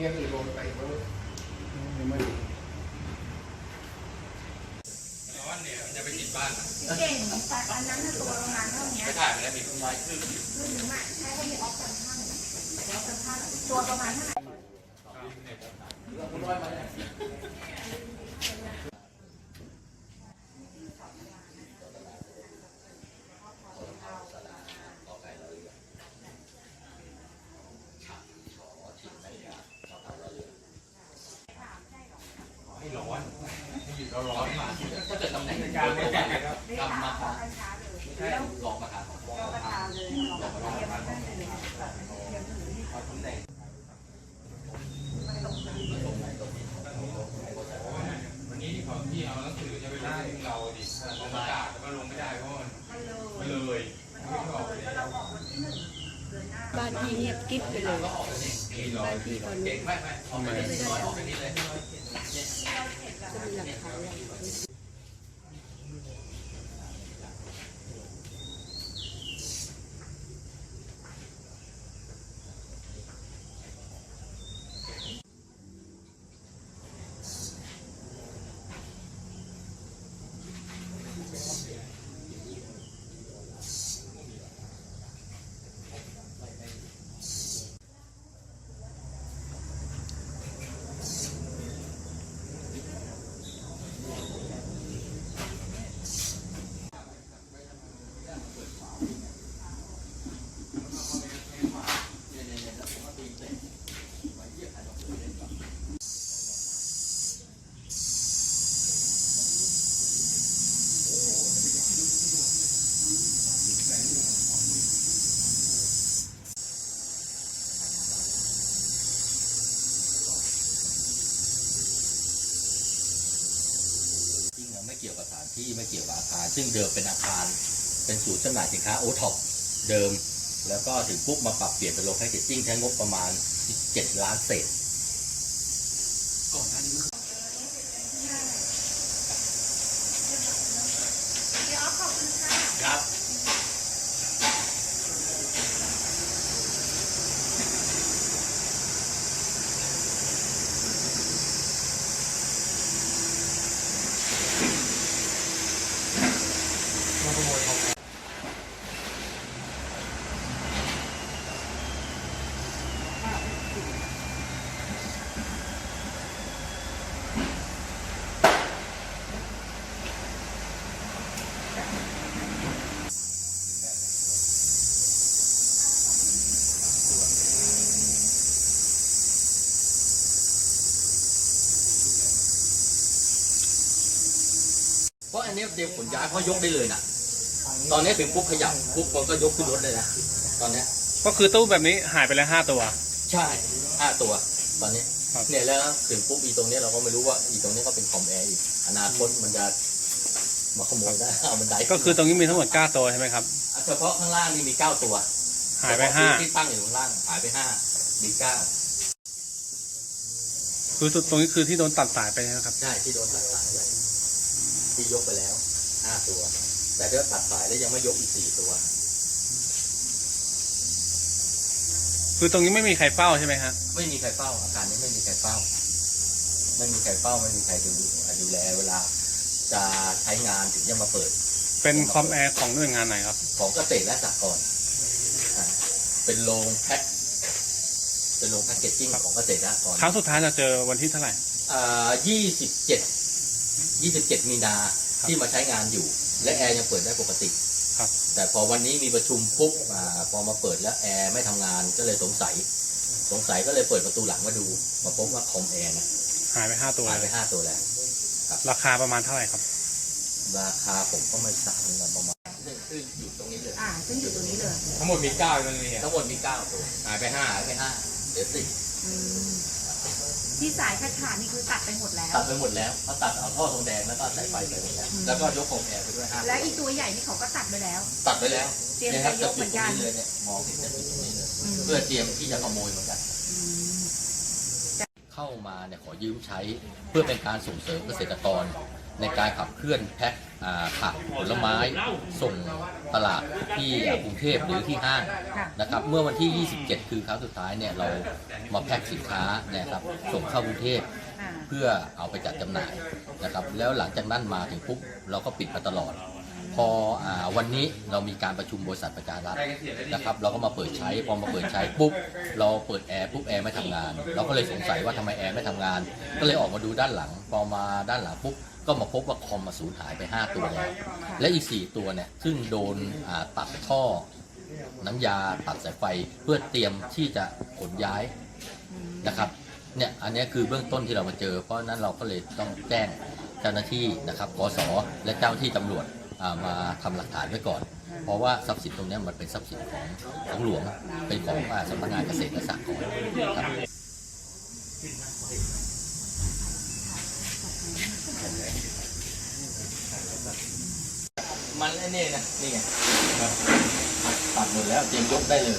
มียคือรวมไปหมดเลยยังไม่ร้อนเนี่ยมันจะไปติดบ้านเก่งแต่อันนั้นตัวประมาณเท่านี้ไปถ่ายไปแล้วมีต้นไม้ขึ้นคือหนึ่งอะใช้ให้มีออฟกันข้างออฟกันข้างตัวประมาณเท่าไหร่ ให้ร้อนให้อยู่ร้อนๆมา ถ้าเกิดตำแหน่งในการไม่ได้ครับไม่ถามออกกันช้าเลยไม่ใช่หลอกมาทาของก็ประทานเลยหลอกประทานเลยยังถือที่เอาตำแหน่งวันนี้ที่เขาที่เอาหนังสือจะไปลงที่เราดิลงประกาศแต่ว่าลงไม่ได้เพราะมันมันเลยมันเลยมันออกเลยก็เราออกวันที่หนึ่งเดือนหน้าบ้านพี่เงียบกิ๊บไปเลยก็ออกไปนี่มีรอบ้ายนพี่ตอนเก่นี้งไม่ไม่ออกไปนี่น้อยออกไปนี่เลยจะมีหลักฐานอะไร เกี่ยวกับสถานที่ไม่เกี่ยวกับอาคาร ซึ่งเดิมเป็นอาคาร เป็นศูนย์จำหน่ายสินค้าโอท็อปเดิม แล้วก็ถึงปุ๊บมาปรับเปลี่ยนเป็นโลเคชั่นจิ้งใช้งบประมาณ 17 ล้านเศษก่อนหน้านี้มันครับ มาขโมยของ เพราะ อันเนี้ยเดี๋ยวขนย้ายเขายกได้เลยนะตอนนี้ถึงปุ๊บขยับปุ๊บมันก็ยกขึ้นรถเลยนะตอนเนี้ยก็คือตู้แบบนี้หายไปแล้วห้าตัว ใช่ห้าตัว ตอนนี้ครับเนี่ยแล้วถึงปุ๊บอีตรงเนี้ยเราก็ไม่รู้ว่าอีตรงเนี้ยก็เป็นคอมแอร์อีกอนาคตมันจะมาขโมยได้เอาบันไดก็คือตรงนี้มีทั้งหมดเก้าตัวใช่ไหมครับเฉพาะข้างล่างนี่มีเก้าตัว หายไปห้าเฉพะที่ตั้งอยู่ข้างล่างหายไปห้ามีเก้าคือสุดตรงนี้คือที่โดนตัดสายไปนะครับใช่ที่โดนตัดสายไป ที่ยกไปแล้วห้าตัว แต่ถ้าตัดสายแล้วยังไม่ยกอีกสี่ตัว คือตรงนี้ไม่มีใครเฝ้าใช่ไหมฮะไม่มีใครเฝ้า อาการนี้ไม่มีใครเฝ้า ไม่มีใครเฝ้าไม่มีใครดูดูแลเวลา จะใช้งานถึงจะมาเปิด เป็นคอมแอร์ของหน่วยงานไหนครับ ของเกษตรและสหกรณ์อ่าเป็นโรงแพ็คเป็นโรงแพ็คเกจจิ้งครับของเกษตรและสหกรณ์ครั้งสุดท้ายเราเจอวันที่เท่าไหร่ อ่ายี่สิบเจ็ด ยี่สิบเจ็ดมีนาครับที่มาใช้งานอยู่ และแอร์ยังเปิดได้ปกติครับ แต่พอวันนี้มีประชุมปุ๊บอ่าพอมาเปิดแล้วแอร์ไม่ทำงานก็เลยสงสัย สงสัยก็เลยเปิดประตูหลังมาดู มาพบว่าคอมแอร์เนี่ยหายไปห้าตัวหายไปห้าตัวแล้ว ราคาประมาณเท่าไหร่ครับราคาผมก็ไม่ทราบเหมือนกันประมาณซึ่งซึ่งอยู่ตรงนี้เลย อ่า ซึ่งอยู่ตรงนี้เลยทั้งหมดมีเก้าตรงนี้อะทั้งหมดมีเก้าตัว หายไปห้าหายไปห้าเหลือสี่อืม ที่สายขาดขาดนี่คือตัดไปหมดแล้ว ตัดไปหมดแล้วเขาตัดเอาท่อทองแดงแล้วก็ใส่ไฟไปหมดแล้วแล้วก็ยกคอมแอร์ไปด้วยห้าและอีตัวใหญ่นี่เขาก็ตัดไปแล้ว ตัดไปแล้วเตรียมเนี่ยครับจะยกเหมือนกันจะปิดตรงเลยเนี่ยมองเห็นจะปิดตรงนี้เลยอืมเพื่อเตรียมที่จะขโมยเหมือนกันอืมเข้ามาเนี่ยขอยืมใช้เพื่อเป็นการส่งเสริมเกษตรกร ในการขับเคลื่อนแพ็คผักผลไม้ส่งตลาดที่กรุงเทพหรือที่ห้างนะครับเมื่อวันที่ 27 คือครั้งสุดท้ายเนี่ยเรามาแพ็คสินค้านะครับส่งเข้ากรุงเทพเพื่อเอาไปจัดจำหน่ายนะครับแล้วหลังจากนั้นมาถึงปุ๊บเราก็ปิดมาตลอด พออวันนี้เรามีการประชุมบริษัทประกันรัฐนะครับ เราก็มาเปิดใช้พอมาเปิดใช้ปุ๊บเราเปิดแอร์ปุ๊บแอร์ไม่ทำงาน เราก็เลยสงสัยว่าทำไมแอร์ไม่ทำงาน ก็เลยออกมาดูด้านหลังพอมาด้านหลังปุ๊บ ก็มาพบว่าคอมมาสูญหายไป 5 ตัวแล้ว และอีก 4 ตัวเนี่ย ซึ่งโดนตัดท่อ น้ำยาตัดสายไฟเพื่อเตรียมที่จะขนย้ายนะครับเนี่ยอันนี้คือเบื้องต้นที่เรามาเจอ เพราะนั้นเราก็เลยต้องแจ้งเจ้าหน้าที่นะครับกสและเจ้าที่ตำรวจมาทำหลักฐานไว้ก่อน เพราะว่าทรัพย์สินตรงนี้มันเป็นทรัพย์สินของของหลวงเป็นของสำนักงานเกษตรและสหกรณ์ครับ มันไอ้นี่นะนี่ไงตัดหมดแล้วเตรียมยกได้เลย